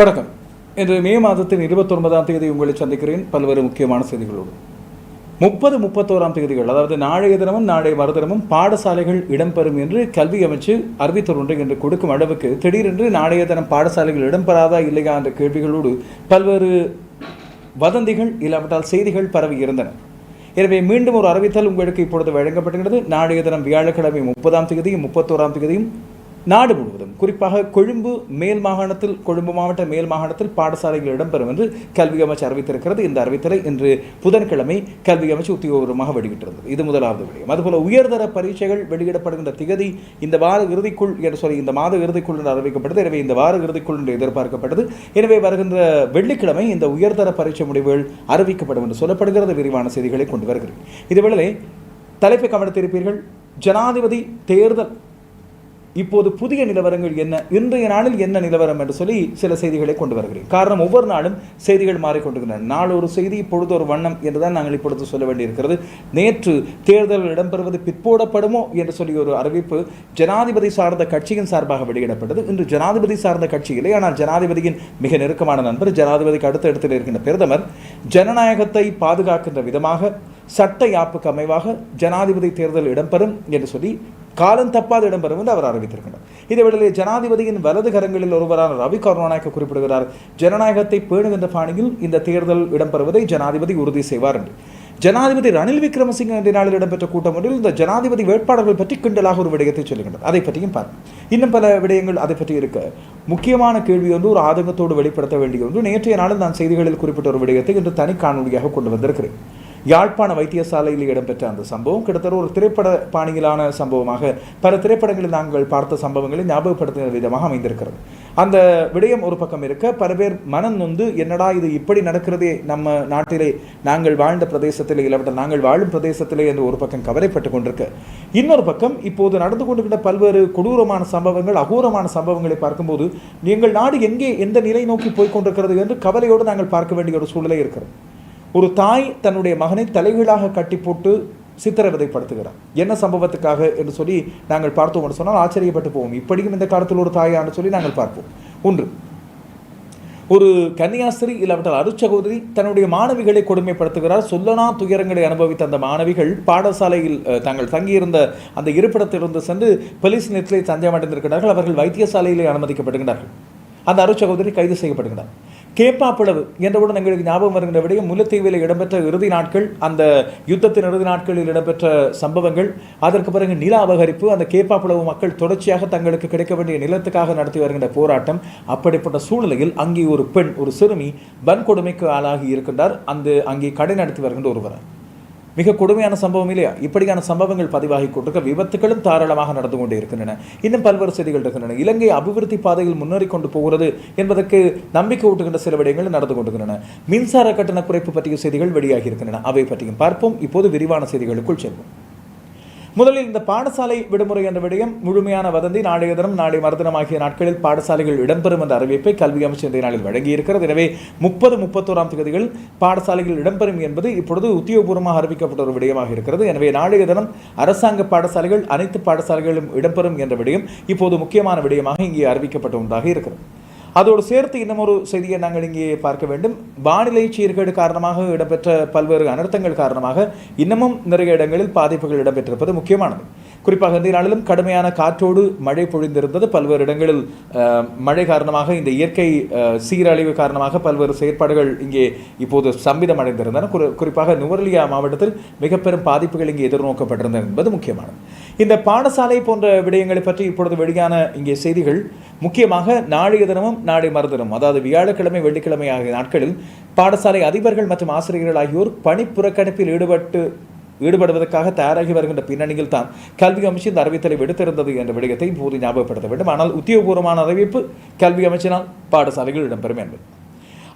வணக்கம். இன்று மே மாதத்தின் இருபத்தொன்பதாம் தேதி உங்களை சந்திக்கிறேன். பல்வேறு முக்கியமான செய்திகளோடு. முப்பது முப்பத்தோராம் தேதிகள் அதாவது நாளைய தினமும் நாளைய மறுதினமும் பாடசாலைகள் இடம்பெறும் என்று கல்வி அமைச்சு அறிவித்தல் ஒன்றை என்று கொடுக்கும் அளவுக்கு திடீரென்று நாளைய தினம் பாடசாலைகள் இடம்பெறாதா இல்லையா என்ற கேள்விகளோடு பல்வேறு வதந்திகள் இல்லாவிட்டால் செய்திகள் பரவி இருந்தன. எனவே மீண்டும் ஒரு அறிவித்தல் உங்களுக்கு இப்பொழுது வழங்கப்படுகிறது நாளைய தினம் வியாழக்கிழமை முப்பதாம் தேதியும் முப்பத்தோராம் தேதியும் நாடு முழுவதும் குறிப்பாக கொழும்பு மேல் மாகாணத்தில் கொழும்பு மாவட்ட மேல் மாகாணத்தில் பாடசாலைகள் இடம்பெறும் என்று கல்வி அமைச்சு அறிவித்திருக்கிறது. இந்த அறிவித்தலை இன்று புதன்கிழமை கல்வி அமைச்சு உத்தியோகபூர்வமாக வெளியிட்டிருந்தது. இது முதலாவது விடயம். அதுபோல உயர்தர பரீட்சைகள் வெளியிடப்படுகின்ற திகதி இந்த வார இறுதிக்குள் என்று சொல்லி இந்த மாத இறுதிக்குள் என்று அறிவிக்கப்பட்டது எனவே இந்த வார இறுதிக்குள் என்று எதிர்பார்க்கப்பட்டது எனவே வருகின்ற வெள்ளிக்கிழமை இந்த உயர்தர பரீட்சை முடிவுகள் அறிவிக்கப்படும் என்று சொல்லப்படுகிறது. விரிவான செய்திகளை கொண்டு வருகிறேன். இதுவேளை தலைப்பை கவனித்திருப்பீர்கள் ஜனாதிபதி தேர்தல் இப்போது புதிய நிலவரங்கள் என்ன? இன்றைய நாளில் என்ன நிலவரம் என்று சொல்லி சில செய்திகளை கொண்டு வருகிறேன். காரணம் ஒவ்வொரு நாளும் செய்திகள் மாறிக்கொண்டிருக்கின்றன. நாள் ஒரு செய்தி இப்பொழுது ஒரு வண்ணம் என்றுதான் நாங்கள் இப்பொழுது சொல்ல வேண்டியிருக்கிறது. நேற்று தேர்தல் இடம்பெறுவது பிற்போடப்படுமோ என்று சொல்லி ஒரு அறிவிப்பு ஜனாதிபதி சார்ந்த கட்சியின் சார்பாக வெளியிடப்பட்டது. இன்று ஜனாதிபதி சார்ந்த கட்சி இல்லை. ஆனால் ஜனாதிபதியின் மிக நெருக்கமான நண்பர் ஜனாதிபதிக்கு அடுத்த இடத்தில் இருக்கின்ற பிரதமர் ஜனநாயகத்தை பாதுகாக்கின்ற விதமாக சட்ட யாப்புக்கு அமைவாக ஜனாதிபதி தேர்தல் இடம்பெறும் என்று சொல்லி காலம் தப்பாத இடம்பெறும் என்று அவர் அறிவித்திருக்கிறார். விடலே ஜனாதிபதியின் வலது கரங்களில் ஒருவரான ரவி கருணாநாயக்க குறிப்பிடுகிறார். ஜனநாயகத்தை பேணுகின்ற பாணியில் இந்த தேர்தல் இடம்பெறுவதை ஜனாதிபதி உறுதி செய்வார். என்று ஜனாதிபதி ரணில் விக்ரமசிங்க என்ற நாளில் இடம்பெற்ற கூட்டம் ஒன்றில் இந்த ஜனாதிபதி வேட்பாளர்கள் பற்றி கிண்டலாக ஒரு விடயத்தை சொல்லுகின்றனர் அதை பற்றியும் பார்ப்போம் இன்னும் பல விடயங்கள் அதை பற்றி இருக்க. முக்கியமான கேள்வி ஒன்று ஒரு ஆதங்கத்தோடு வெளிப்படுத்த வேண்டிய ஒன்று. நேற்றைய நாளில் நான் செய்திகளில் குறிப்பிட்ட ஒரு விடயத்தை இன்று தனி காணொலியாக கொண்டு வந்திருக்கிறேன். யாழ்ப்பாண வைத்தியசாலையில் இடம்பெற்ற அந்த சம்பவம் கிட்டத்தட்ட ஒரு திரைப்பட பாணியிலான சம்பவமாக பல திரைப்படங்களில் நாங்கள் பார்த்த சம்பவங்களை ஞாபகப்படுத்துகிற விதமாக அமைந்திருக்கிறது. அந்த விடயம் ஒரு பக்கம் இருக்க பல பேர் மனம் நொந்து என்னடா இது இப்படி நடக்கிறதே? நம்ம நாட்டிலே நாங்கள் வாழ்ந்த பிரதேசத்திலே இல்லாவிட்டால் நாங்கள் வாழும் பிரதேசத்திலே என்று ஒரு பக்கம் கவலைப்பட்டு கொண்டிருக்க. இன்னொரு பக்கம் இப்போது நடந்து கொண்டிருக்கிற பல்வேறு கொடூரமான சம்பவங்கள் அகோரமான சம்பவங்களை பார்க்கும்போது எங்கள் நாடு எங்கே எந்த நிலை நோக்கி போய்கொண்டிருக்கிறது என்று கவலையோடு நாங்கள் பார்க்க வேண்டிய ஒரு சூழ்நிலை இருக்கிறது. ஒரு தாய் தன்னுடைய மகனை தலைகீழாக கட்டி போட்டு சித்திரவதைப்படுத்துகிறார் என்ன சம்பவத்துக்காக என்று சொல்லி நாங்கள் பார்த்தோம் என்று சொன்னால் ஆச்சரியப்பட்டு போவோம். இப்படியும் இந்த காலத்தில் ஒரு தாயான்னு சொல்லி நாங்கள் பார்ப்போம். ஒன்று ஒரு கன்னியாஸ்திரி இல்லாவிட்டால் அருச்சகோதரி தன்னுடைய மாணவிகளை கொடுமைப்படுத்துகிறார். சொல்லனா துயரங்களை அனுபவித்த அந்த மாணவிகள் பாடசாலையில் தாங்கள் தங்கியிருந்த அந்த இருப்பிடத்திலிருந்து சென்று போலீஸ் நிலையத்தில் தஞ்சம் அவர்கள் வைத்தியசாலையிலே அனுமதிக்கப்படுகிறார்கள் அந்த அருச்சகோதரி கைது செய்யப்படுகிறார் கேப்பாப்பிளவு என்றவுடன் எங்களுக்கு ஞாபகம் வருகின்ற விடையும் முல்லைத்தீவில் இடம்பெற்ற இறுதி நாட்கள் அந்த யுத்தத்தின் இறுதி நாட்களில் இடம்பெற்ற சம்பவங்கள் அதற்கு பிறகு நில அபகரிப்பு அந்த கேப்பாப்பிளவு மக்கள் தொடர்ச்சியாக தங்களுக்கு கிடைக்க வேண்டிய நிலத்துக்காக நடத்தி வருகின்ற போராட்டம் அப்படிப்பட்ட சூழ்நிலையில் அங்கே ஒரு பெண் ஒரு சிறுமி வன்கொடுமைக்கு ஆளாகி இருக்கின்றார். அந்த அங்கே கடை நடத்தி வருகின்ற ஒருவர். மிக கொடுமையான சம்பவம் இல்லையா? இப்படியான சம்பவங்கள் பதிவாகி கொண்டிருக்க விபத்துகளும் தாராளமாக நடந்து கொண்டே இருக்கின்றன. இன்னும் பல்வேறு செய்திகள் இருக்கின்றன. இலங்கை அபிவிருத்தி பாதையில் முன்னேறி கொண்டு போகிறது என்பதற்கு நம்பிக்கை ஊட்டுகின்ற சில விடயங்கள் நடந்து கொண்டிருக்கின்றன. மின்சார கட்டண குறைப்பு பற்றிய செய்திகள் வெளியாகி இருக்கின்றன. அவை பற்றியும் பார்ப்போம். இப்போது விரிவான செய்திகளுக்குள் செல்வோம். முதலில் இந்த பாடசாலை விடுமுறை என்ற விடயம் முழுமையான வதந்தி நாளைய தினம் நாளை மறுதினம் ஆகிய நாட்களில் பாடசாலைகள் இடம்பெறும் என்ற அறிவிப்பை கல்வி அமைச்சர் இந்த நாளில் வழங்கியிருக்கிறது. எனவே முப்பது முப்பத்தோராம் தேதிகள் பாடசாலைகள் இடம்பெறும் என்பது இப்பொழுது உத்தியோகபூர்வமாக அறிவிக்கப்பட்ட ஒரு விடயமாக இருக்கிறது. எனவே நாளைய தினம் அரசாங்க பாடசாலைகள் அனைத்து பாடசாலைகளும் இடம்பெறும் என்ற விடயம் இப்போது முக்கியமான விடயமாக இங்கே அறிவிக்கப்பட்ட ஒன்றாக இருக்கிறது. அதோடு சேர்த்து இன்னும் ஒரு செய்தியை நாங்கள் இங்கே பார்க்க வேண்டும். வானிலை சீர்கேடு காரணமாக இடம்பெற்ற பல்வேறு அனர்த்தங்கள் காரணமாக இன்னமும் நிறைய இடங்களில் பாதிப்புகள் இடம்பெற்றிருப்பது முக்கியமானது. குறிப்பாக இந்த நாளிலும் கடுமையான காற்றோடு மழை பொழிந்திருந்தது. பல்வேறு இடங்களில் மழை காரணமாக இந்த இயற்கை சீரழிவு காரணமாக பல்வேறு செயற்பாடுகள் இங்கே இப்போது சம்பிதம் அடைந்திருந்தன குறி- குறிப்பாக நுவர்லியா மாவட்டத்தில் மிக பெரும் பாதிப்புகள் இங்கே எதிர்நோக்கப்பட்டிருந்தன என்பது முக்கியமானது. இந்த பாடசாலை போன்ற விடயங்களை பற்றி இப்பொழுது வெளியான இங்கே செய்திகள். முக்கியமாக நாளைய தினமும் நாளை மறுதினம் அதாவது வியாழக்கிழமை வெள்ளிக்கிழமை ஆகிய நாட்களில் பாடசாலை அதிபர்கள் மற்றும் ஆசிரியர்கள் ஆகியோர் பணி புறக்கணிப்பில் ஈடுபட்டு ஈடுபடுவதற்காக தயாராகி வருகின்ற பின்னணியில் தான் கல்வி அமைச்சு இந்த அறிவித்தலை விடுத்திருந்தது என்ற விடயத்தை இப்போது ஞாபகப்படுத்த வேண்டும். ஆனால் உத்தியோகபூர்வமான அறிவிப்பு கல்வி அமைச்சினால் பாடசாலைகள் இடம்பெறும் என்பது.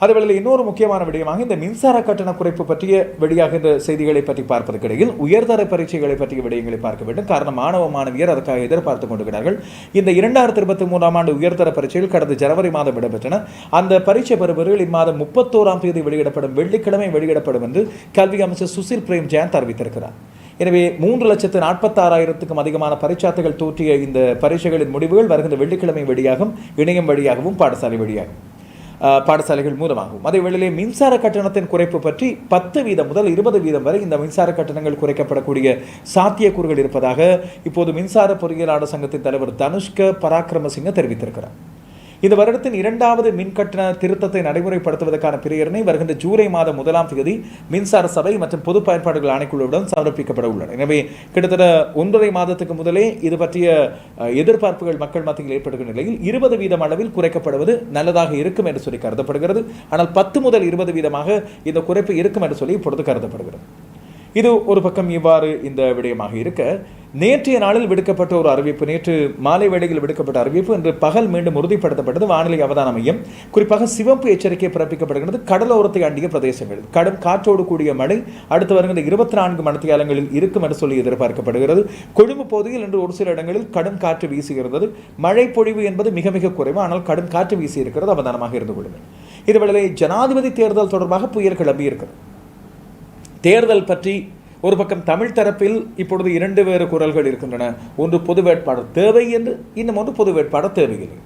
அதுவேளையில் இன்னொரு முக்கியமான விடயமாக இந்த மின்சார கட்டண குறைப்பு பற்றிய வெளியாக இந்த செய்திகளை பற்றி பார்ப்பதற்கிடையில் உயர்தர பரீட்சைகளை பற்றிய விடயங்களை பார்க்க வேண்டும். காரணம் மாணவ மாணவியர் அதற்காக எதிர்பார்த்து கொண்டிருக்கிறார்கள். இந்த இரண்டாயிரத்தி இருபத்தி மூன்றாம் ஆண்டு உயர்தர பரீட்சைகள் கடந்த ஜனவரி மாதம் இடம்பெற்றன அந்த பரீட்சை பெறுபவர்கள் இம்மாதம் முப்பத்தோராம் தேதி வெளியிடப்படும் வெள்ளிக்கிழமை வெளியிடப்படும் என்று கல்வி அமைச்சர் சுசில் பிரேம் ஜெயந்த் அறிவித்திருக்கிறார். எனவே மூன்று லட்சத்து நாற்பத்தாறாயிரத்துக்கும் அதிகமான பரீட்சார்த்திகள் தோற்றிய இந்த பரீட்சைகளின் முடிவுகள் வருகின்ற வெள்ளிக்கிழமை வழியாகவும் இணையம் வழியாகவும் பாடசாலை வழியாகும். பாடசாலைகள் மூலமாகவும். அதே வேளையிலே மின்சார கட்டணத்தின் குறைப்பு பற்றி பத்து வீதம் முதல் இருபது வீதம் வரை இந்த மின்சார கட்டணங்கள் குறைக்கப்படக்கூடிய சாத்தியக்கூறுகள் இருப்பதாக இப்போது மின்சார பொறியியலாளர் சங்கத்தின் தலைவர் தனுஷ்க பராக்கிரமசிங்க தெரிவித்திருக்கிறார். இந்த வருடத்தின் இரண்டாவது மின் கட்டண திருத்தத்தை நடைமுறைப்படுத்துவதற்கான பிரேரணை வருகின்ற ஜூலை மாதம் முதலாம் தேதி மின்சார சபை மற்றும் பொது பயன்பாடுகள் ஆணைக்குழுவுடன் சமர்ப்பிக்கப்பட உள்ளன. எனவே கிட்டத்தட்ட ஒன்றரை மாதத்துக்கு முதலே இது பற்றிய எதிர்பார்ப்புகள் மக்கள் மத்தியில் ஏற்படுகிற நிலையில் இருபது வீதம் அளவில் குறைக்கப்படுவது நல்லதாக இருக்கும் என்று சொல்லி கருதப்படுகிறது. ஆனால் பத்து முதல் இருபது வீதமாக இந்த குறைப்பு இருக்கும் என்று சொல்லி இப்பொழுது கருதப்படுகிறது. இது ஒரு பக்கம் இவ்வாறு இந்த விடயமாக இருக்க நேற்றைய நாளில் விடுக்கப்பட்ட ஒரு அறிவிப்பு நேற்று மாலை வேளையில் விடுக்கப்பட்ட அறிவிப்பு. இன்று பகல் மீண்டும் உறுதிப்படுத்தப்பட்டது. வானிலை அவதான மையம். குறிப்பாக சிவப்பு எச்சரிக்கை பிறப்பிக்கப்படுகிறது. கடலோரத்தை அண்டிய பிரதேசங்கள் கடும் காற்றோடு கூடிய மழை அடுத்து வருகின்ற இருபத்தி நான்கு மணித்தியாலங்களில் இருக்கும் என்று சொல்லி எதிர்பார்க்கப்படுகிறது. கொழும்பு பகுதியில் இன்று ஒரு சில இடங்களில் கடும் காற்று வீசுகிறது மழை பொழிவு என்பது மிக மிக குறைவு. ஆனால் கடும் காற்று வீசி இருக்கிறது அவதானமாக இருந்து கொள்ளுங்கள். இதுவேளை ஜனாதிபதி தேர்தல் தொடர்பாக புயல் கிளம்பி இருக்கிறது தேர்தல் பற்றி ஒரு பக்கம் தமிழ் தரப்பில் இப்பொழுது இரண்டு வேறு குரல்கள் இருக்கின்றன. ஒன்று பொது வேட்பாளர் தேவை என்று இன்னும் ஒன்று பொது வேட்பாளர் தேவையில்லை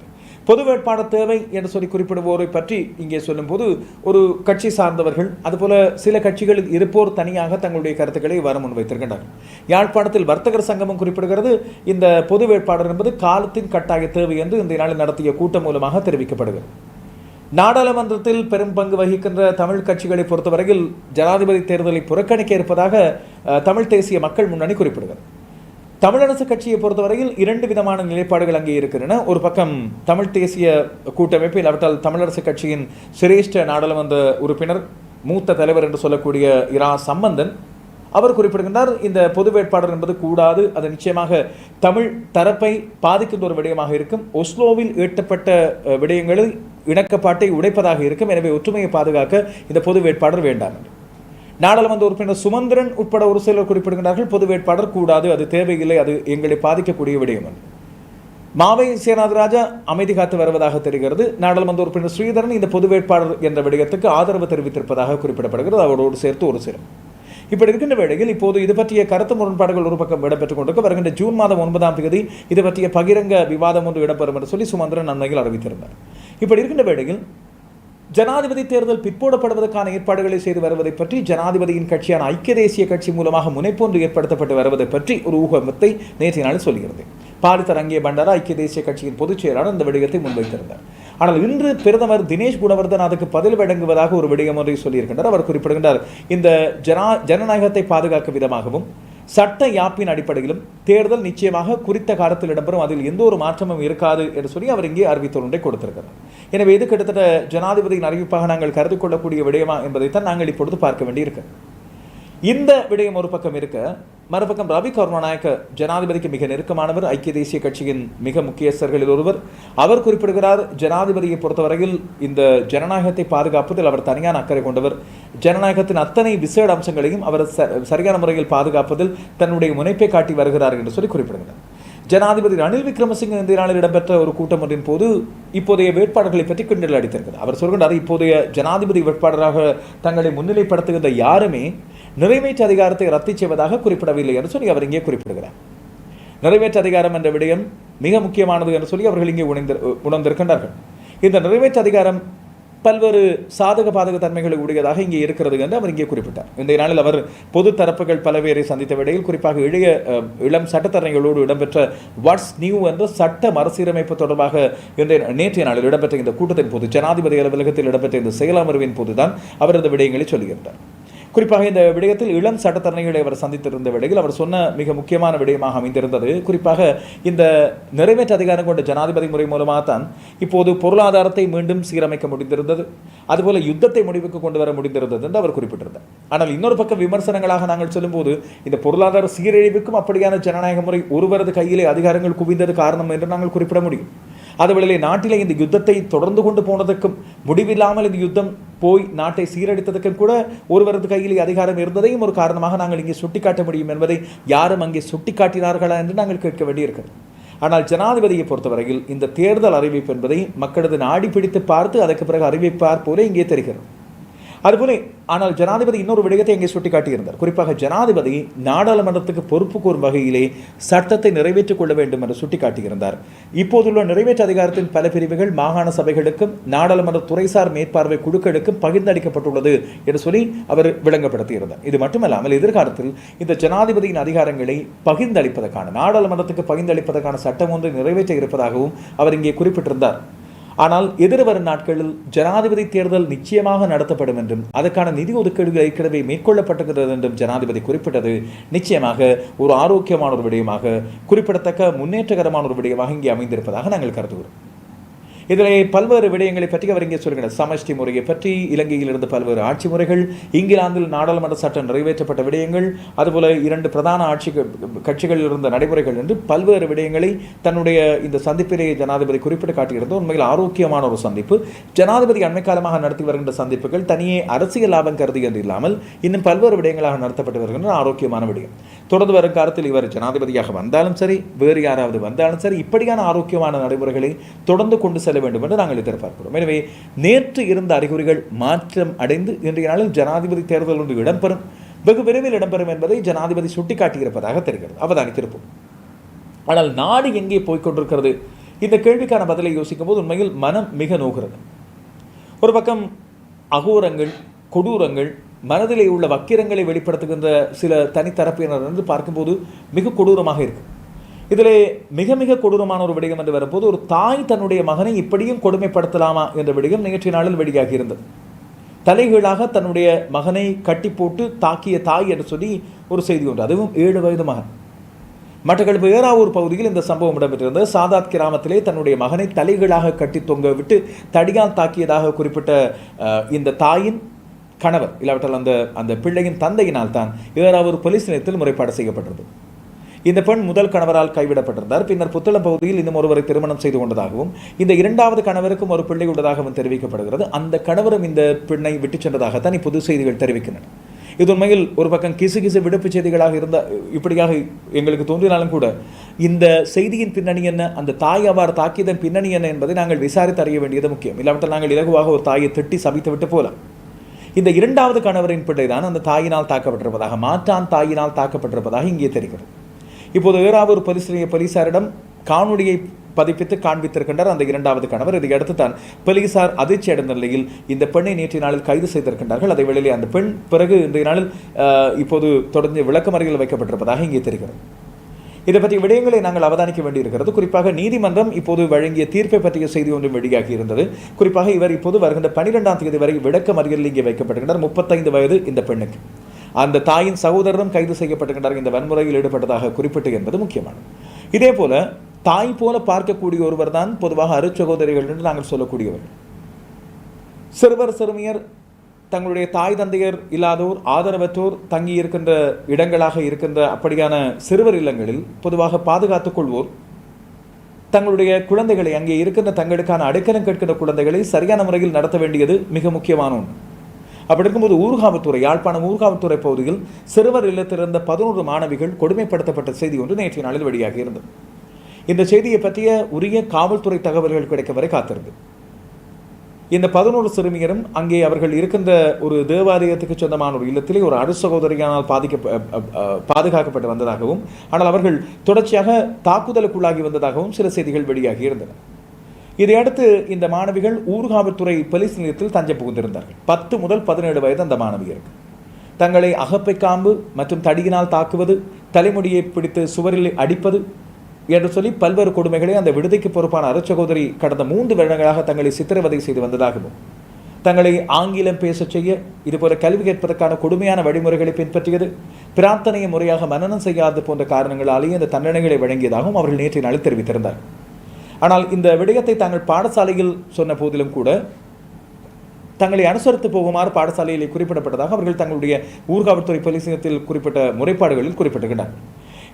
பொது வேட்பாளர் தேவை என்று சொல்லி குறிப்பிடுவோரை பற்றி இங்கே சொல்லும்போது ஒரு கட்சி சார்ந்தவர்கள் அதுபோல சில கட்சிகளில் இருப்போர் தனியாக தங்களுடைய கருத்துக்களை வர முன்வைத்திருக்கின்றனர் யாழ்ப்பாணத்தில் வர்த்தகர் சங்கமும் குறிப்பிடுகிறது இந்த பொது வேட்பாளர் என்பது காலத்தின் கட்டாய தேவை என்று இந்த நாளில் நடத்திய கூட்டம் மூலமாக தெரிவிக்கப்படுகிறது. நாடாளுமன்றத்தில் பெரும் பங்கு வகிக்கின்ற தமிழ் கட்சிகளை பொறுத்தவரையில் ஜனாதிபதி தேர்தலை புறக்கணிக்க இருப்பதாக தமிழ் தேசிய மக்கள் முன்னணி குறிப்பிடுகிறது. தமிழரசு கட்சியை பொறுத்தவரையில் இரண்டு விதமான நிலைப்பாடுகள் அங்கே இருக்கின்றன. ஒரு பக்கம் தமிழ் தேசிய கூட்டமைப்பு இல்லாவிட்டால் தமிழரசு கட்சியின் சிரேஷ்ட நாடாளுமன்ற உறுப்பினர் மூத்த தலைவர் என்று சொல்லக்கூடிய இரா சம்பந்தன் அவர் குறிப்பிடுகின்றார் இந்த பொது வேட்பாளர் என்பது கூடாது. அது நிச்சயமாக தமிழ் தரப்பை பாதிக்கின்ற ஒரு விடயமாக இருக்கும். ஒஸ்லோவில் எட்டப்பட்ட விடயங்களில் இணக்கப்பாட்டை உடைப்பதாக இருக்கும். எனவே ஒற்றுமையை பாதுகாக்க இந்த பொது வேட்பாளர் வேண்டாம் என்று. நாடாளுமன்ற உறுப்பினர் சுமந்திரன் உட்பட ஒரு சிலர் குறிப்பிடுகின்றார்கள் பொது வேட்பாளர் கூடாது அது தேவையில்லை அது எங்களை பாதிக்கக்கூடிய விடயம் என்று. மாவை சேனாதிராஜா அமைதி காத்து வருவதாக தெரிகிறது. நாடாளுமன்ற உறுப்பினர் ஸ்ரீதரன் இந்த பொது வேட்பாளர் என்ற விடயத்துக்கு ஆதரவு தெரிவித்திருப்பதாக குறிப்பிடப்படுகிறது. அவரோடு சேர்த்து ஒரு சிலர். இப்படி இருக்கின்ற வேளையில் இப்போது இது பற்றிய கருத்து முரண்பாடுகள் ஒரு பக்கம் இடம்பெற்றுக் கொண்டிருக்க வருகின்ற ஜூன் மாதம் ஒன்பதாம் தேதி இது பற்றிய பகிரங்க விவாதம் ஒன்று இடம்பெறும் என்று சொல்லி சுமந்திரன் நன்மையில் அறிவித்திருந்தார். இப்படி இருக்கின்ற வேளையில் ஜனாதிபதி தேர்தல் பிற்போடப்படுவதற்கான ஏற்பாடுகளை செய்து வருவதை பற்றி ஜனாதிபதியின் கட்சியான ஐக்கிய தேசிய கட்சி மூலமாக முனைப்பொன்று ஏற்படுத்தப்பட்டு வருவதை பற்றி ஒரு ஊகமத்தை நேற்றைய நாளில் சொல்கிறது அங்கே பண்டாரா ஐக்கிய தேசிய கட்சியின் பொதுச் செயலாளர் இந்த விடயத்தை முன்வைத்திருந்தார். ஆனால் இன்று பிரதமர் தினேஷ் குணவர்தன் அதுக்கு பதில் வழங்குவதாக ஒரு விடயம் ஒன்றை சொல்லியிருக்கின்றார். அவர் குறிப்பிடுகின்றார் இந்த ஜனா ஜனநாயகத்தை பாதுகாக்கும் விதமாகவும் சட்ட யாப்பின் அடிப்படையிலும் தேர்தல் நிச்சயமாக குறித்த காலத்தில் இடம்பெறும் அதில் எந்த ஒரு மாற்றமும் இருக்காது என்று சொல்லி அவர் இங்கே அறிவித்தொன்றை கொடுத்திருக்கிறார். எனவே இது கிட்டத்தட்ட ஜனாதிபதியின் அறிவிப்பாக நாங்கள் கருதி கொள்ளக்கூடிய விடயமா என்பதைத்தான் நாங்கள் இப்பொழுது பார்க்க வேண்டியிருக்கு. இந்த விடயம் ஒரு பக்கம் இருக்க மறுபக்கம் ரவி கருணாநாயக்க ஜனாதிபதிக்கு மிக நெருக்கமானவர் ஐக்கிய தேசிய கட்சியின் மிக முக்கியஸ்தர்களில் ஒருவர். அவர் குறிப்பிடுகிறார் ஜனாதிபதியை பொறுத்தவரையில் இந்த ஜனநாயகத்தை பாதுகாப்பதில் அவர் தனியான அக்கறை கொண்டவர். ஜனநாயகத்தின் அத்தனை விசேட அம்சங்களையும் அவர் ச- சரியான முறையில் பாதுகாப்பதில் தன்னுடைய முனைப்பை காட்டி வருகிறார் என்று சொல்லி குறிப்பிடுகிறார். ஜனாதிபதி ரணில் விக்ரமசிங்க இந்த இடம்பெற்ற ஒரு கூட்டம் ஒன்றின் போது இப்போதைய வேட்பாளர்களை பற்றி கிண்டல் அடித்திருக்கிறது. அவர் சொல்கின்றார் இப்போதைய ஜனாதிபதி வேட்பாளராக தங்களை முன்னிலைப்படுத்துகின்ற யாருமே நிறைவேற்று அதிகாரத்தை ரத்து செய்வதாக குறிப்பிடவில்லை என்று சொல்லி அவர் இங்கே குறிப்பிடுகிறார். நிறைவேற்று அதிகாரம் என்ற விடயம் மிக முக்கியமானது என்று சொல்லி அவர்கள் இங்கே உணர்ந்து உணர்ந்திருக்கின்றார்கள். இந்த நிறைவேற்று அதிகாரம் பல்வேறு சாதக பாதக தன்மைகளை உடையதாக இங்கே இருக்கிறது என்று அவர் இங்கே குறிப்பிட்டார். இந்த நாளில் அவர் பொது தரப்புகள் பல பேரை சந்தித்த வேளையில் குறிப்பாக இளைய இளம் சட்டத்தரணிகளோடு இடம்பெற்ற வாட்ஸ் நியூ என்ற சட்ட மறுசீரமைப்பு தொடர்பாக இன்றைய நேற்றைய நாளில் இடம்பெற்ற இந்த கூட்டத்தின் போது ஜனாதிபதி அலுவலகத்தில் இடம்பெற்ற இந்த செயலமர்வின் போதுதான் அவர் இந்த விடயங்களை சொல்லியிருந்தார். குறிப்பாக இந்த விடயத்தில் இளம் சட்டத்தரணிகளை அவர் சந்தித்திருந்த வேளையில் அவர் சொன்ன மிக முக்கியமான விடயமாக அமைந்திருந்தது. குறிப்பாக இந்த நிறைவேற்று அதிகாரம் கொண்ட ஜனாதிபதி முறை மூலமாகத்தான் இப்போது பொருளாதாரத்தை மீண்டும் சீரமைக்க முடிந்திருந்தது. அதுபோல யுத்தத்தை முடிவுக்கு கொண்டு வர முடிந்திருந்தது என்று அவர் குறிப்பிட்டிருந்தார். ஆனால் இன்னொரு பக்கம் விமர்சனங்களாக நாங்கள் சொல்லும்போது இந்த பொருளாதார சீரழிவுக்கும் அப்படியான ஜனநாயக முறை ஒருவரது கையிலே அதிகாரங்கள் குவிந்தது காரணம் என்று நாங்கள் குறிப்பிட முடியும். அதுவேளை நாட்டிலே இந்த யுத்தத்தை தொடர்ந்து கொண்டு போனதற்கும் முடிவில்லாமல் இந்த யுத்தம் போய் நாட்டை சீரழித்ததற்கும் கூட ஒருவரது கையில் அதிகாரம் இருந்ததையும் ஒரு காரணமாக நாங்கள் இங்கே சுட்டிக்காட்ட முடியும் என்பதை யாரும் அங்கே சுட்டிக்காட்டினார்களா என்று நாங்கள் கேட்க வேண்டியிருக்கிறது. ஆனால் ஜனாதிபதியை பொறுத்தவரையில் இந்த தேர்தல் அறிவிப்பு என்பதை மக்களது நாடி பிடித்து பார்த்து அதற்கு பிறகு அறிவிப்பார் போல இங்கே தெரிகிறது. அதுபோல ஆனால் ஜனாதிபதி இன்னொரு விடயத்தை இங்கே சுட்டிக்காட்டியிருந்தார். குறிப்பாக ஜனாதிபதி நாடாளுமன்றத்துக்கு பொறுப்பு கூறும் வகையிலே சட்டத்தை நிறைவேற்றிக் கொள்ள வேண்டும் என்று சுட்டிக்காட்டியிருந்தார். இப்போதுள்ள நிறைவேற்று அதிகாரத்தின் பல பிரிவுகள் மாகாண சபைகளுக்கும் நாடாளுமன்ற துறைசார் மேற்பார்வை குழுக்களுக்கும் பகிர்ந்தளிக்கப்பட்டுள்ளது என்று சொல்லி அவர் விளங்கப்படுத்தியிருந்தார். இது மட்டுமல்லாமல் எதிர்காலத்தில் இந்த ஜனாதிபதியின் அதிகாரங்களை பகிர்ந்தளிப்பதற்கான நாடாளுமன்றத்துக்கு பகிர்ந்தளிப்பதற்கான சட்டம் ஒன்று நிறைவேற்ற இருப்பதாகவும் அவர் இங்கே குறிப்பிட்டிருந்தார். ஆனால் எதிர்வரும் நாட்களில் ஜனாதிபதி தேர்தல் நிச்சயமாக நடத்தப்படும் என்றும் அதற்கான நிதி ஒதுக்கீடுகள் ஏற்கனவே மேற்கொள்ளப்பட்டிருக்கிறது என்றும் ஜனாதிபதி குறிப்பிட்டது. நிச்சயமாக ஒரு ஆரோக்கியமான ஒரு விடயமாக குறிப்பிடத்தக்க முன்னேற்றகரமான ஒரு விடயமாக இங்கே அமைந்திருப்பதாக நாங்கள் கருதுகிறோம். இதில் பல்வேறு விடயங்களை பற்றி அவர் இங்கே சொல்கிறார். சமஷ்டி முறையை பற்றி இலங்கையில் இருந்த பல்வேறு ஆட்சி முறைகள் இங்கிலாந்தில் நாடாளுமன்ற சட்டம் நிறைவேற்றப்பட்ட விடயங்கள் அதுபோல இரண்டு பிரதான ஆட்சி கட்சிகளில் இருந்த நடைமுறைகள் என்று பல்வேறு விடயங்களை தன்னுடைய இந்த சந்திப்பிலேயே ஜனாதிபதி குறிப்பிட்டு காட்டியிருந்தது. உண்மையில் ஆரோக்கியமான ஒரு சந்திப்பு. ஜனாதிபதி அண்மை காலமாக நடத்தி வருகின்ற சந்திப்புகள் தனியே அரசியல் லாபம் கருதி என்று இல்லாமல் இன்னும் பல்வேறு விடயங்களாக நடத்தப்பட்டு வருகின்ற ஆரோக்கியமான விடயம். தொடர்ந்து வரும் காலத்தில் இவர் ஜனாதிபதியாக வந்தாலும் சரி வேறு யாராவது வந்தாலும் சரி இப்படியான ஆரோக்கியமான நடைமுறைகளை தொடர்ந்து கொண்டு செல்ல வேண்டும் என்று நாங்கள் எதிர்பார்க்கிறோம். எனவே நேற்று இருந்த அறிகுறிகள் மாற்றம் அடைந்து இன்றைய நாளில் ஜனாதிபதி தேர்தல் ஒன்று இடம்பெறும். வெகு விரைவில் இடம்பெறும் என்பதை ஜனாதிபதி சுட்டிக்காட்டியிருப்பதாக தெரிகிறது. அவதானித்திருப்போம். ஆனால் நாடு எங்கே போய்கொண்டிருக்கிறது இந்த கேள்விக்கான பதிலை யோசிக்கும் போது உண்மையில் மனம் மிக நோகிறது. ஒரு பக்கம் அகோரங்கள் கொடூரங்கள் மனதிலே உள்ள வக்கிரங்களை வெளிப்படுத்துகின்ற சில தனித்தரப்பினர் வந்து பார்க்கும்போது மிக கொடூரமாக இருக்கு. இதிலே மிக மிக கொடூரமான ஒரு விடயம் என்று வரும்போது ஒரு தாய் தன்னுடைய மகனை இப்படியும் கொடுமைப்படுத்தலாமா என்ற விடயம் நேற்றைய நாளில் வெளியாகி இருந்தது. தலைகீழாக தன்னுடைய மகனை கட்டி போட்டு தாக்கிய தாய் என்று சொல்லி ஒரு செய்தி ஒன்று அதுவும் ஏழு வயது மகன். மட்டக்களப்பு ஏறாவூர் பகுதியில் இந்த சம்பவம் இடம்பெற்றிருந்தது. சாதாத் கிராமத்திலே தன்னுடைய மகனை தலைகளாக கட்டி தொங்க விட்டு தடியால் தாக்கியதாக குறிப்பிட்ட இந்த தாயின் கணவர் இல்லாவிட்டால் அந்த அந்த பிள்ளையின் தந்தையினால் தான் ஏறாவூர் போலீஸ் நிலையத்தில் முறைப்பாடு செய்யப்பட்டது. இந்த பெண் முதல் கணவரால் கைவிடப்பட்டிருந்தார். பின்னர் புத்தளம் பகுதியில் இன்னும் ஒருவரை திருமணம் செய்து கொண்டதாகவும் இந்த இரண்டாவது கணவருக்கும் ஒரு பிள்ளை உள்ளதாகவும் தெரிவிக்கப்படுகிறது. அந்த கணவரும் இந்த பெண்ணை விட்டுச் சென்றதாகத்தான் இப்போது செய்திகள் தெரிவிக்கின்றன. இது உண்மையில் ஒரு பக்கம் கிசு கிசு விடுப்பு செய்திகளாக இருந்த இப்படியாக எங்களுக்கு தோன்றினாலும் கூட இந்த செய்தியின் பின்னணி என்ன அந்த தாய் அவ்வாறு தாக்கியதன் பின்னணி என்ன என்பதை நாங்கள் விசாரித்து அறிய வேண்டியது முக்கியம். இல்லாவிட்டால் நாங்கள் இலகுவாக ஒரு தாயை திட்டி சபித்து விட்டு போகலாம். இந்த இரண்டாவது கணவரின் பிள்ளைதான் அந்த தாயினால் தாக்கப்பட்டிருப்பதாக மாற்றான் தாயினால் தாக்கப்பட்டிருப்பதாக இங்கே தெரிகிறது. இப்போது ஏறாவூர் போலீஸ் போலீசாரிடம் காணொலியை பதிப்பித்து காண்பித்திருக்கின்றார் அந்த இரண்டாவது கணவர். இதையடுத்து தான் போலீசார் அதிர்ச்சி அடைந்த நிலையில் இந்த பெண்ணை நேற்றைய நாளில் கைது செய்திருக்கின்றார்கள். அதை வெளியிலே அந்த பெண் பிறகு இன்றைய நாளில் இப்போது தொடர்ந்து விளக்கமறையில் வைக்கப்பட்டிருப்பதாக இங்கே தெரிகிறது. இதை பற்றிய விடயங்களை நாங்கள் அவதானிக்க வேண்டியிருக்கிறது. குறிப்பாக நீதிமன்றம் இப்போது வழங்கிய தீர்ப்பை பற்றிய செய்தி ஒன்றும் வெளியாகி இருந்தது. குறிப்பாக இவர் இப்போது வருகின்ற பனிரெண்டாம் தேதி வரை விளக்க மறியலில் இங்கே வைக்கப்பட்டிருக்கிறார் முப்பத்தைந்து வயது இந்த பெண்ணுக்கு. அந்த தாயின் சகோதரரும் கைது செய்யப்பட்டிருக்கின்றார் இந்த வன்முறையில் ஈடுபட்டதாக குறிப்பிட்டு என்பது முக்கியமானது. இதே போல தாய் போல பார்க்கக்கூடிய ஒருவர் தான் பொதுவாக அருச்சகோதரிகள் என்று நாங்கள் சொல்லக்கூடியவர். சிறுவர் சிறுமியர் தங்களுடைய தாய் தந்தையர் இல்லாதோர் ஆதரவற்றோர் தங்கி இருக்கின்ற இடங்களாக இருக்கின்ற அப்படியான சிறுவர் இல்லங்களில் பொதுவாக பாதுகாத்துக் கொள்வோர். தங்களுடைய குழந்தைகளை அங்கே இருக்கின்ற தங்களுக்கான அடைக்கலம் கேட்கின்ற குழந்தைகளை சரியான முறையில் நடத்த வேண்டியது மிக முக்கியமான ஒன்று. அப்படி இருக்கும்போது ஊர்காவத்துறை யாழ்ப்பாணம் ஊர்காவத்துறை பகுதியில் சிறுவர் இல்லத்திலிருந்த பதினோரு மாணவிகள் கொடுமைப்படுத்தப்பட்ட செய்தி ஒன்று நேற்றைய நாளில் வெளியாகி இருந்தது. இந்த செய்தியை பற்றிய உரிய காவல்துறை தகவல்கள் கிடைக்க வரை காத்திருந்தது. இந்த பதினோரு சிறுமியரும் அங்கே அவர்கள் இருக்கின்ற ஒரு தேவாலயத்துக்கு சொந்தமான ஒரு இல்லத்திலே ஒரு அடு சகோதரியானால் பாதிக்க பாதுகாக்கப்பட்டு வந்ததாகவும் ஆனால் அவர்கள் தொடர்ச்சியாக தாக்குதலுக்குள்ளாகி வந்ததாகவும் சில செய்திகள் வெளியாகி இருந்தன. இதையடுத்து இந்த மாணவிகள் ஊர்காவல்துறை போலீஸ் நிலையத்தில் தஞ்சம் புகுந்திருந்தார்கள். பத்து முதல் பதினேழு வயது அந்த மாணவியருக்கு. தங்களை அகப்பை காம்பு மற்றும் தடியினால் தாக்குவது தலைமுடியை பிடித்து சுவரில் அடிப்பது என்று சொல்லி பல்வேறு கொடுமைகளை அந்த விடுதிக்கு பொறுப்பான அருச்சகோதரி கடந்த மூன்று வருடங்களாக தங்களை சித்திரவதை செய்து வந்ததாகவும் தங்களை ஆங்கிலம் பேசச் செய்ய இதுபோல கல்வி கேட்பதற்கான கொடுமையான வழிமுறைகளை பின்பற்றியது பிரார்த்தனையை முறையாக மனநம் செய்யாது போன்ற காரணங்களாலேயே இந்த தண்டனைகளை வழங்கியதாகவும் அவர்கள் நேற்றைய நாளில் தெரிவித்திருந்தார். ஆனால் இந்த விடயத்தை தாங்கள் பாடசாலையில் சொன்ன போதிலும் கூட தங்களை அனுசரித்து போகுமாறு பாடசாலையில் குறிப்பிடப்பட்டதாக அவர்கள் தங்களுடைய ஊர்காவல்துறை போலீஸ் குறிப்பிட்ட முறைப்பாடுகளில் குறிப்பிட்டிருக்கின்றனர்.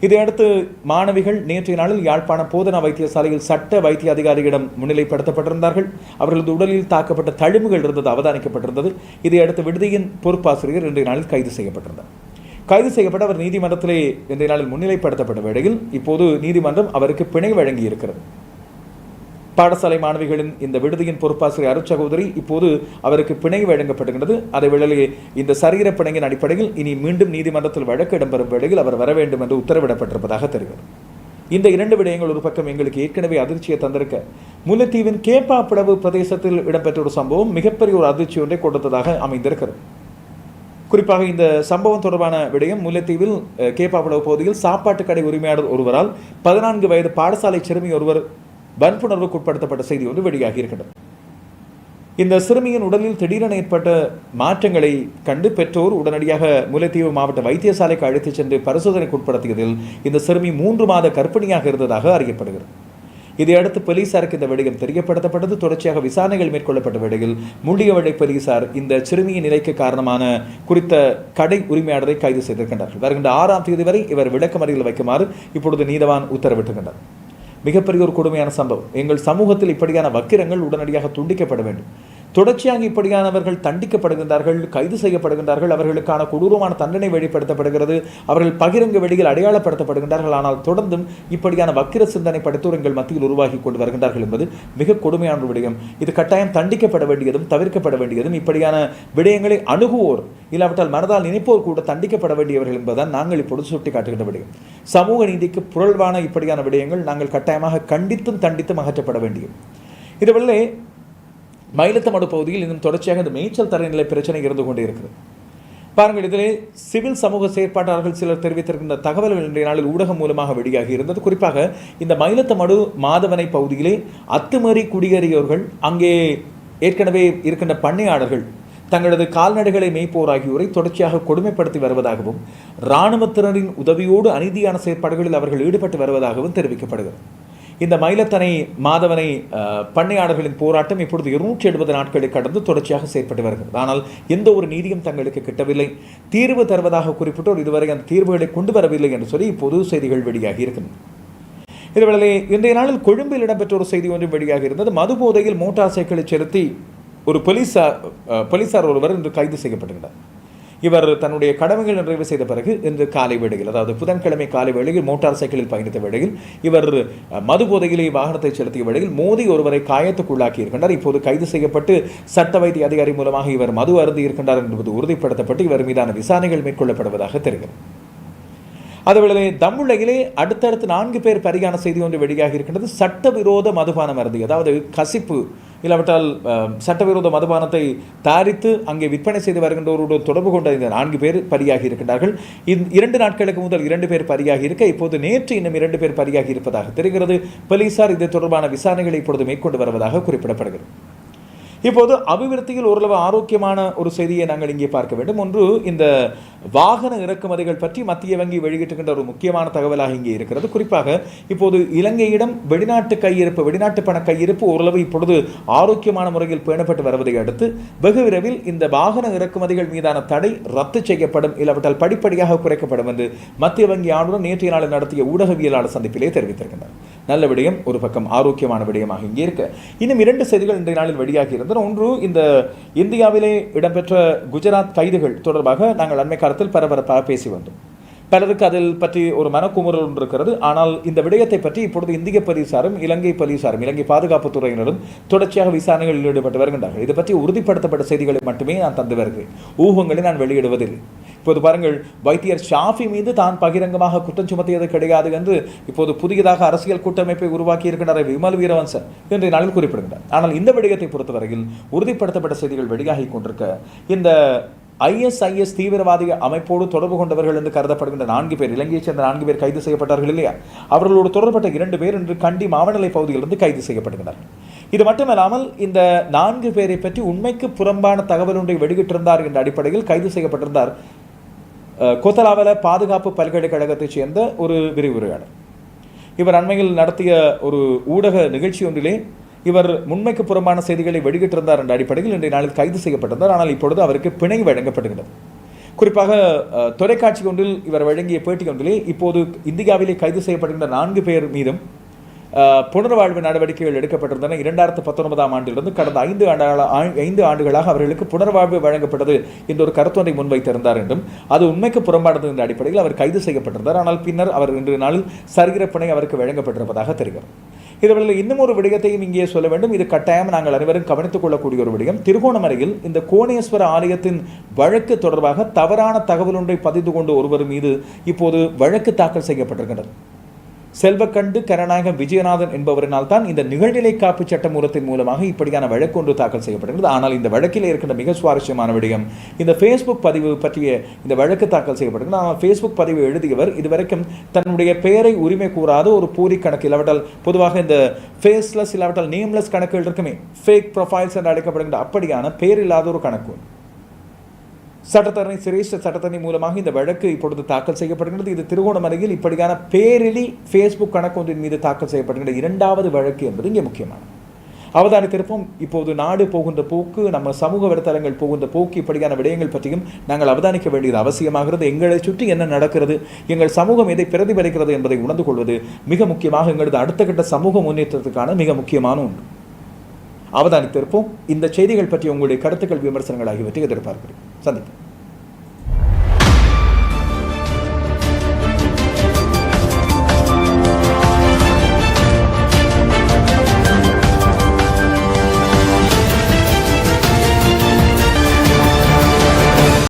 இதையடுத்து மாணவிகள் நேற்றைய நாளில் யாழ்ப்பாண போதனா வைத்தியசாலையில் சட்ட வைத்திய அதிகாரியிடம் முன்னிலைப்படுத்தப்பட்டிருந்தார்கள். அவர்களது உடலில் தாக்கப்பட்ட தழும்புகள் இருந்தது அவதானிக்கப்பட்டிருந்தது. இதையடுத்து விடுதியின் பொறுப்பாசிரியர் இன்றைய நாளில் கைது செய்யப்பட்டிருந்தார். கைது செய்யப்பட்ட அவர் நீதிமன்றத்திலே இன்றைய நாளில் முன்னிலைப்படுத்தப்பட்ட வேளையில் இப்போது நீதிமன்றம் அவருக்கு பிணை வழங்கி இருக்கிறது பாடசாலை மாணவிகளின் இந்த விடுதியின் பொறுப்பாசிரியர் அருட்சகோதரி இப்போது அவருக்கு பிணை வழங்கப்படுகின்றது அதே வேளையில் இந்த சரீர பிணையின் அடிப்படையில் இனி மீண்டும் நீதிமன்றத்தில் வழக்கு இடம்பெறும் வேளையில் அவர் வர வேண்டும் என்று உத்தரவிடப்பட்டிருப்பதாக தெரிகிறது. இந்த இரண்டு விடயங்கள் ஒரு பக்கம் எங்களுக்கு ஏற்கனவே அதிர்ச்சியை தந்திருக்க முல்லைத்தீவின் கேப்பா பிளவு பிரதேசத்தில் இடம்பெற்ற ஒரு சம்பவம் மிகப்பெரிய ஒரு அதிர்ச்சி ஒன்றை கொடுத்ததாக அமைந்திருக்கிறது. குறிப்பாக இந்த சம்பவம் தொடர்பான விடயம் முல்லைத்தீவில் கேப்பா பிளவு பகுதியில் சாப்பாட்டு கடை உரிமையாளர் ஒருவரால் பதினான்கு வயது பாடசாலை சிறுமி ஒருவர் வன்புணர்வுக்கு உட்படுத்தப்பட்ட செய்தி வந்து வெளியாகி இருக்கின்றது. இந்த சிறுமியின் உடலில் திடீரென ஏற்பட்ட மாற்றங்களை கண்டு பெற்றோர் உடனடியாக முல்லைத்தீவு மாவட்ட வைத்தியசாலைக்கு அழைத்துச் சென்று பரிசோதனைக்கு உட்படுத்தியதில் இந்த சிறுமி மூன்று மாத கர்ப்பிணியாக இருந்ததாக அறியப்படுகிறது. இதையடுத்து போலீசாருக்கு இந்த விடயம் தெரியப்படுத்தப்பட்டது. தொடர்ச்சியாக விசாரணைகள் மேற்கொள்ளப்பட்ட வேளையில் முள்ளியவளை போலீசார் இந்த சிறுமியின் நிலைக்கு காரணமான குறித்த கடை உரிமையாளரை கைது செய்திருக்கின்றார்கள். வருகின்ற ஆறாம் தேதி வரை இவர் விளக்கமறியல் வைக்குமாறு இப்பொழுது நீதவான் உத்தரவிட்டுகின்றார் மிகப்பெரிய ஒரு கொடுமையான சம்பவம். எங்கள் சமூகத்தில் இப்படியான வக்கிரங்கள் உடனடியாக துண்டிக்கப்பட வேண்டும். தொடர்ச்சியாக இப்படியானவர்கள் தண்டிக்கப்படுகின்றார்கள் கைது செய்யப்படுகின்றார்கள் அவர்களுக்கான கொடூரமான தண்டனை வெளிப்படுத்தப்படுகிறது அவர்கள் பகிரங்க வெளியில் அடையாளப்படுத்தப்படுகின்றார்கள் ஆனால் தொடர்ந்தும் இப்படியான வக்கிர சிந்தனை படைத்தோர் எங்கள் மத்தியில் உருவாகி கொண்டு வருகின்றார்கள் என்பது மிக கொடுமையான ஒரு விடயம். இது கட்டாயம் தண்டிக்கப்பட வேண்டியதும் தவிர்க்கப்பட வேண்டியதும் இப்படியான விடயங்களை அணுகுவோர் இல்லாவிட்டால் மனதால் நினைப்போர் கூட தண்டிக்கப்பட வேண்டியவர்கள் என்பதுதான் நாங்கள் இப்பொழுது சுட்டிக்காட்டுகின்ற விடயம். சமூக நீதிக்கு புரள்வான இப்படியான விடயங்கள் நாங்கள் கட்டாயமாக கண்டித்தும் தண்டித்தும் அகற்றப்பட வேண்டியும் இதுவெல்லே மயிலத்தமடு பகுதியில் இன்னும் தொடர்ச்சியாக இந்த மேய்ச்சல் தரநிலை பிரச்சனை இருந்து கொண்டே இருக்கிறது பாருங்கள் இதிலே சிவில் சமூக செயற்பாட்டாளர்கள் சிலர் தெரிவித்திருக்கின்ற தகவல்கள் இன்றைய நாளில் ஊடகம் மூலமாக வெளியாகி இருந்தது. குறிப்பாக இந்த மயிலத்தமடு மாதவனை பகுதியிலே அத்துமீறி குடியேறியவர்கள் அங்கே ஏற்கனவே இருக்கின்ற பண்ணையாளர்கள் தங்களது கால்நடைகளை மேய்ப்போர் ஆகியோரை தொடர்ச்சியாக கொடுமைப்படுத்தி வருவதாகவும் இராணுவத்தினரின் உதவியோடு அநீதியான செயற்பாடுகளில் அவர்கள் ஈடுபட்டு வருவதாகவும் தெரிவிக்கப்படுகிறது. இந்த மயிலத்தனை மாதவனை பண்ணையாளர்களின் போராட்டம் இப்பொழுது இருநூற்றி எழுபது நாட்களை கடந்து தொடர்ச்சியாக செயற்பட்டு வருகிறது. ஆனால் எந்த ஒரு நீதியும் தங்களுக்கு கிட்டவில்லை. தீர்வு தருவதாக குறிப்பிட்டோர் இதுவரை அந்த தீர்வுகளை கொண்டு வரவில்லை என்று சொல்லி இப்போது செய்திகள் வெளியாகி இருக்கின்றன. இதுவேளை இன்றைய நாளில் கொழும்பில் இடம்பெற்ற ஒரு செய்தி ஒன்றும் வெளியாக இருந்தது. மது போதையில் மோட்டார் சைக்கிளை செலுத்தி ஒரு போலீசார் அஹ், போலீசார் ஒருவர் இன்று கைது செய்யப்பட்டிருந்தார் இவர் தன்னுடைய கடமைகள் நிறைவு செய்த பிறகு இன்று காலை வேளையில் அதாவது புதன்கிழமை காலை வேளையில் மோட்டார் சைக்கிளில் பயணித்த வேளையில் இவர் மது போதையிலே வாகனத்தை செலுத்திய வேளையில் மோதி ஒருவரை காயத்துக்குள்ளாக்கி இருக்கின்றார். இப்போது கைது செய்யப்பட்டு சட்ட வைத்திய அதிகாரி மூலமாக இவர் மது அருந்தி இருக்கின்றார் என்பது உறுதிப்படுத்தப்பட்டு இவர் மீதான விசாரணைகள் மேற்கொள்ளப்படுவதாக தெரிகிறது. அதுவேளை தமிழகிலே அடுத்தடுத்து நான்கு பேர் பரிகான செய்தி ஒன்று வெளியாகி இருக்கின்றது. சட்டவிரோத மதுபானம் அருந்தி அதாவது கசிப்பு இல்லாவிட்டால் சட்டவிரோத மதுபானத்தை தயாரித்து அங்கே விற்பனை செய்து வருகின்றவரோடு தொடர்பு கொண்ட இந்த நான்கு பேர் பரியாகி இருக்கின்றார்கள். இரண்டு நாட்களுக்கு முதல் இரண்டு பேர் பரியாகி இருக்க இப்போது நேற்று இன்னும் இரண்டு பேர் பரியாகி இருப்பதாக தெரிகிறது. போலீசார் இது தொடர்பான விசாரணைகளை இப்பொழுது மேற்கொண்டு வருவதாக குறிப்பிடப்படுகிறது. இப்போது அபிவிருத்தியில் ஓரளவு ஆரோக்கியமான ஒரு செய்தியை நாங்கள் இங்கே பார்க்க வேண்டும். ஒன்று இந்த வாகன இறக்குமதிகள் பற்றி மத்திய வங்கி வெளியிட்டுகின்ற ஒரு முக்கியமான தகவலாக இங்கே இருக்கிறது. குறிப்பாக இப்போது இலங்கையிடம் வெளிநாட்டு கையிருப்பு வெளிநாட்டு பண கையிருப்பு ஓரளவு இப்பொழுது ஆரோக்கியமான முறையில் பேணப்பட்டு வருவதை அடுத்து வெகு விரைவில் இந்த வாகன இறக்குமதிகள் மீதான தடை ரத்து செய்யப்படும் இல்லாவிட்டால் படிப்படியாக குறைக்கப்படும் என்று மத்திய வங்கி ஆளுநர் நேற்றைய நாளில் நடத்திய ஊடகவியலாளர் சந்திப்பிலே தெரிவித்திருக்கின்றனர் நல்ல விடயம் ஒரு பக்கம் ஆரோக்கியமான விடயமாக இங்கே இருக்க. இன்னும் இரண்டு செய்திகள் இன்றைய நாளில் வெளியாகி இருந்தன. ஒன்று இந்த இந்தியாவிலே இடம்பெற்ற குஜராத் கைதுகள் தொடர்பாக நாங்கள் அண்மை காலத்தில் பரபரப்பாக பேசி வந்தோம். பலருக்கு அதில் பற்றி ஒரு மனக்குமுறல் ஒன்று இருக்கிறது. ஆனால் இந்த விடயத்தை பற்றி இப்பொழுது இந்திய போலீசாரும் இலங்கை போலீசாரும் இலங்கை பாதுகாப்புத்துறையினரும் தொடர்ச்சியாக விசாரணைகளில் ஈடுபட்டு வருகின்றார்கள். இது பற்றி உறுதிப்படுத்தப்பட்ட செய்திகளை மட்டுமே நான் தந்து வருகிறேன். ஊகங்களை நான் வெளியிடுவதில்லை. இப்போது பாருங்கள் வைத்தியர் ஷாஃபி மீது தான் பகிரங்கமாக குற்றம் சுமத்தியது கிடையாது என்று இப்போது புதியதாக அரசியல் கூட்டமைப்பை உருவாக்கி இருக்கின்ற விமல் வீரவன்சன் இன்றைய நாளில் குறிப்பிடுகின்றார் ஆனால் இந்த விடயத்தை பொறுத்தவரையில் உறுதிப்படுத்தப்பட்ட செய்திகள் வெளியாகி கொண்டிருக்க இந்த ஐஎஸ்ஐஎஸ் தீவிரவாதி அமைப்போடு தொடர்பு கொண்டவர்கள் என்று கருதப்படுகின்ற நான்கு பேர் இலங்கையைச் சேர்ந்த நான்கு பேர் கைது செய்யப்பட்டார்கள் இல்லையா? அவர்களோடு தொடர்பட்ட இரண்டு பேர் இன்று கண்டி மாவனலை பகுதியிலிருந்து கைது செய்யப்படுகிறார்கள் இது மட்டுமல்லாமல் இந்த நான்கு பேரை பற்றி உண்மைக்கு புறம்பான தகவல் ஒன்றை வெளியிட்டிருந்தார் என்ற அடிப்படையில் கைது செய்யப்பட்டிருந்தார் கோத்தலாவில் பாதுகாப்பு பல்கலைக்கழகத்தைச் சேர்ந்த ஒரு விரிவுரையாளர். இவர் அண்மையில் நடத்திய ஒரு ஊடக நிகழ்ச்சி ஒன்றிலே இவர் உண்மைக்கு புறம்பான செய்திகளை வெளியிட்டிருந்தார் என்ற அடிப்படையில் இன்றைய நாளில் கைது செய்யப்பட்டிருந்தார். ஆனால் இப்பொழுது அவருக்கு பிணை வழங்கப்படுகிறது குறிப்பாக தொலைக்காட்சி ஒன்றில் இவர் வழங்கிய பேட்டி ஒன்றிலே இப்போது இந்தியாவிலே கைது செய்யப்படுகின்ற நான்கு பேர் மீதும் புனர்வாழ்வு நடவடிக்கைகள் எடுக்கப்பட்டிருந்தன. இரண்டாயிரத்து பத்தொன்பதாம் ஆண்டிலிருந்து கடந்த ஐந்து ஆண்டுகளா ஐந்து ஆண்டுகளாக அவர்களுக்கு புனர்வாழ்வு வழங்கப்பட்டது என்ற ஒரு கருத்தொன்றை முன்வைத்திருந்தார் என்றும் அது உண்மைக்கு புறம்பானது என்ற அடிப்படையில் அவர் கைது செய்யப்பட்டிருந்தார். ஆனால் பின்னர் அவர் இன்று நாளில் சரீரப்பணை அவருக்கு வழங்கப்பட்டிருப்பதாக தெரிகிறது. இதுவரையில் இன்னும் ஒரு விடயத்தையும் இங்கே சொல்ல வேண்டும். இது கட்டாயம் நாங்கள் அனைவரும் கவனித்துக் கொள்ளக்கூடிய ஒரு விடயம். திருகோணமலையில் இந்த கோணேஸ்வர ஆலயத்தின் வழக்கு தொடர்பாக தவறான தகவல் ஒன்றை பதிந்து கொண்டு ஒருவர் மீது இப்போது வழக்கு தாக்கல் செய்யப்பட்டிருக்கின்றது. செல்வக்கண்டு கருணாயகம் விஜயநாதன் என்பவரினால் தான் இந்த நிகழ்நிலை காப்பு சட்டமூலத்தின் மூலமாக இப்படியான வழக்கு ஒன்று தாக்கல் செய்யப்படுகிறது. ஆனால் இந்த வழக்கில் இருக்கின்ற மிக சுவாரஸ்யமான விடயம் இந்த ஃபேஸ்புக் பதிவு பற்றிய இந்த வழக்கு தாக்கல் செய்யப்படுகிறது. ஆனால் ஃபேஸ்புக் பதிவு எழுதியவர் இதுவரைக்கும் தன்னுடைய பெயரை உரிமை கூறாத ஒரு போலி கணக்கு இல்லாவிட்டால் பொதுவாக இந்த ஃபேஸ்லெஸ் இல்லாவிட்டால் நேம்லெஸ் கணக்குகள் இருக்குமே. ஃபேக் ப்ரொஃபைல்ஸ் என்று அழைக்கப்படுகின்ற அப்படியான பெயர் இல்லாத ஒரு கணக்கு. சட்டத்தரணி சிரேஷ்ட சட்டத்தரணி மூலமாக இந்த வழக்கு இப்பொழுது தாக்கல் செய்யப்படுகிறது. இது திருகோணமலையில் இப்படியான பேரிலி ஃபேஸ்புக் கணக்கு ஒன்றின் மீது தாக்கல் செய்யப்படுகின்ற இரண்டாவது வழக்கு என்பது இங்கே முக்கியமானது. அவதானித்திருப்போம். இப்போது நாடு போகின்ற போக்கு நம்ம சமூக வலைத்தளங்கள் போகின்ற போக்கு இப்படியான விடயங்கள் பற்றியும் நாங்கள் அவதானிக்க வேண்டியது அவசியமாகிறது. எங்களை சுற்றி என்ன நடக்கிறது எங்கள் சமூகம் எதை பிரதிபலிக்கிறது என்பதை உணர்ந்து கொள்வது மிக முக்கியமாக எங்களது அடுத்த கட்ட சமூக முன்னேற்றத்துக்கான மிக முக்கியமான ஒன்று. அவதானித்திருப்போம். இந்த செய்திகள் பற்றி உங்களுடைய கருத்துக்கள் விமர்சனங்கள் ஆகியவற்றை எதிர்பார்க்கிறேன். சந்திப்போம்.